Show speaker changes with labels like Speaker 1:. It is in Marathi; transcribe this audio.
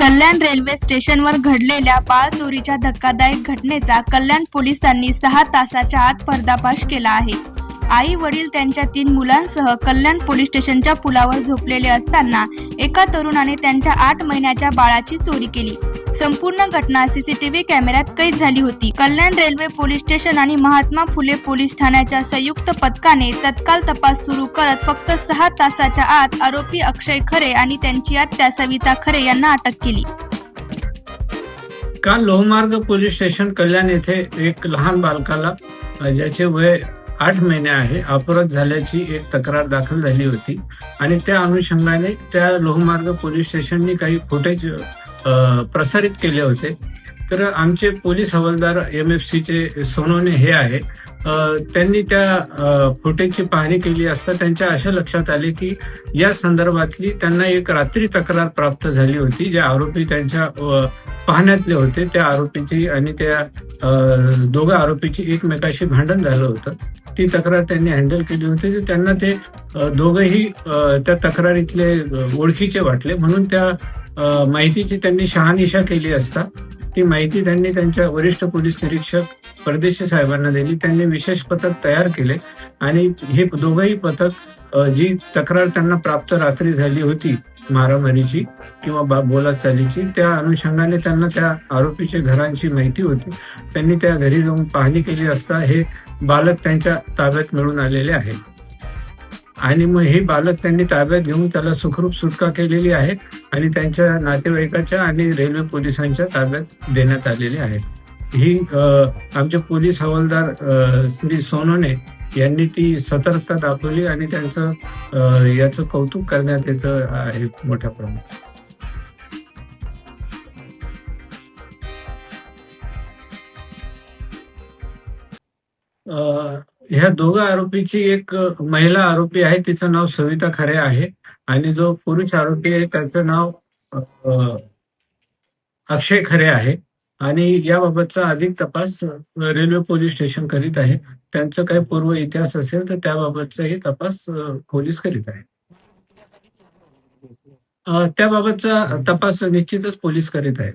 Speaker 1: कल्याण रेल्वे स्टेशनवर घडलेल्या बाळ चोरीच्या धक्कादायक घटनेचा कल्याण पोलिसांनी सहा तासाच्या आत पर्दाफाश केला आहे. आई वडील त्यांच्या तीन मुलांसह कल्याण पोलीस स्टेशनच्या पुलावर झोपलेले असताना एका तरुणाने त्यांच्या आठ महिन्याच्या बाळाची चोरी केली. संपूर्ण घटना सीसीटीव्ही कॅमेऱ्यात कैद झाली होती. कल्याण रेल्वे पोलीस स्टेशन आणि महात्मा फुले पोलीस ठाण्याच्या संयुक्त पथकाने तत्काळ तपास सुरू करत फक्त सहा तासाच्या आत आरोपी अक्षय खरे आणि त्यांची आत्या सविता खरे यांना अटक केली.
Speaker 2: काल लोहमार्ग पोलीस स्टेशन कल्याण येथे एक लहान बालकाला ज्याचे वय आठ महिने आहे अपराध झाल्याची एक तक्रार दाखल झाली होती. आणि त्या अनुषंगाने त्या लोहमार्ग पोलीस स्टेशननी काही फुटेज प्रसारित केले होते. तर आमचे पोलीस हवालदार एम एफ सीचे सोनवणे हे आहे. त्यांनी त्या फुटेजची पाहणी केली असता त्यांच्या अशा लक्षात आले की या संदर्भातली त्यांना एक रात्री तक्रार प्राप्त झाली होती. जे आरोपी त्यांच्या पाहण्यातले होते. त्या आरोपीची आणि त्या दोघं आरोपीची एकमेकाशी भांडण झालं होतं. ती तक्रार त्यांनी हँडल केली होती. तर त्यांना ते दोघंही त्या तक्रारीतले ओळखीचे वाटले. म्हणून त्या माहितीची त्यांनी शहानिशा केली असता ती माहिती त्यांनी त्यांच्या वरिष्ठ पोलीस निरीक्षक परदेशी साहेबांना दिली. त्यांनी विशेष पथक तयार केले आणि हे दोघंही पथक जी तक्रार त्यांना प्राप्त रात्री झाली होती मारामारीची किंवा बोला चालीची त्या अनुषंगाने त्यांना त्या आरोपीच्या घरांची माहिती होती. त्यांनी त्या घरी जाऊन पाहणी केली असता हे बालक त्यांच्या ताब्यात मिळून आलेले आहे. आणि मग हे बालक त्यांनी ताब्यात घेऊन त्याला सुखरूप सुटका केलेली आहे आणि त्यांच्या नातेवाईकाच्या आणि रेल्वे पोलिसांच्या ताब्यात देण्यात आलेली आहे. ही आमचे पोलीस हवालदार श्री सोनोने यांनी ती सतर्कता दाखवली आणि त्यांचं याचं कौतुक करण्यात येतं आहे मोठ्या प्रमाणात. अ, ह्या दोघं आरोपीची एक महिला आरोपी आहे तिचं नाव सविता खरे आहे. आणि जो पुरुष आरोपी आहे त्याचं नाव अक्षय खरे आहे. आणि याबाबतचा अधिक तपास रेल्वे पोलीस स्टेशन करीत आहे. त्यांचं काही पूर्व इतिहास असेल तर त्याबाबतचाही तपास पोलीस करीत आहे. त्याबाबतचा तपास निश्चितच पोलीस करीत आहेत